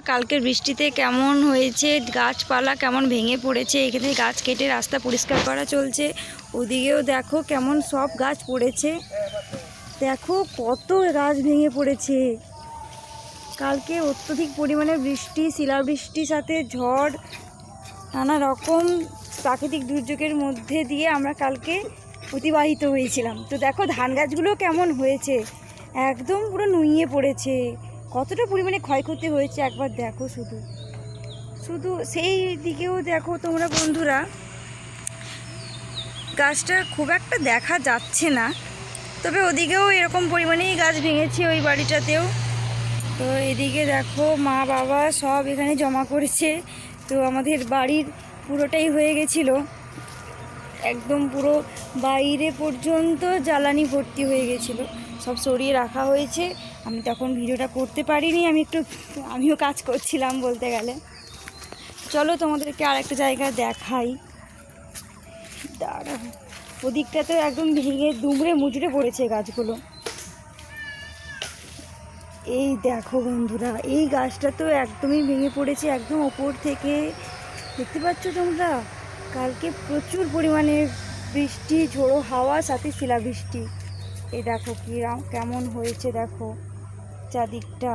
কালকের বৃষ্টিতে কেমন হয়েছে? গাছপালা কেমন ভেঙে পড়েছে? এখানে গাছ কেটে রাস্তা পরিষ্কার করা চলছে। ওদিকেও দেখো কেমন সব গাছ পড়েছে। দেখো কত গাছ ভেঙে পড়েছে। কালকে অত্যধিক পরিমাণে বৃষ্টি, শিলাবৃষ্টির সাথে ঝড়, নানা রকম প্রাকৃতিক দুর্যোগের মধ্যে দিয়ে আমরা কালকে অতিবাহিত হয়েছিলাম। তো দেখো ধান গাছগুলো কেমন হয়েছে? একদম পুরো নুইয়ে পড়েছে। কতটা পরিমাণে ক্ষয়ক্ষতি হয়েছে একবার দেখো শুধু। শুধু সেই দিকেও দেখো তোমরা বন্ধুরা। গাছটা খুব একটা দেখা যাচ্ছে না। তবে ওদিকেও এরকম পরিমাণেই গাছ ভেঙেছে ওই বাড়িটাতেও। তো এদিকে দেখো মা বাবা সব এখানে জমা করেছে। তো আমাদের বাড়ির পুরোটাই হয়ে গেছিল। একদম পুরো বাইরে পর্যন্ত জ্বালানি ভর্তি হয়ে গেছিল। সব সরিয়ে রাখা হয়েছে। আমি তখন ভিডিওটা করতে পারিনি, আমি একটু, আমিও কাজ করছিলাম বলতে গেলে। চলো তোমাদেরকে আর একটা জায়গা দেখাই। দাঁড়া ওদিকটা তো একদম ভেঙে দুমড়ে মুচড়ে পড়েছে গাছগুলো। এই দেখো বন্ধুরা, এই গাছটা তো একদমই ভেঙে পড়েছে একদম ওপর থেকে। দেখতে পাচ্ছ তোমরা? কালকে প্রচুর পরিমাণে বৃষ্টি, ঝোড়ো হাওয়া, সাথে শিলাবৃষ্টি। এ দেখো কী কেমন হয়েছে দেখো চারদিকটা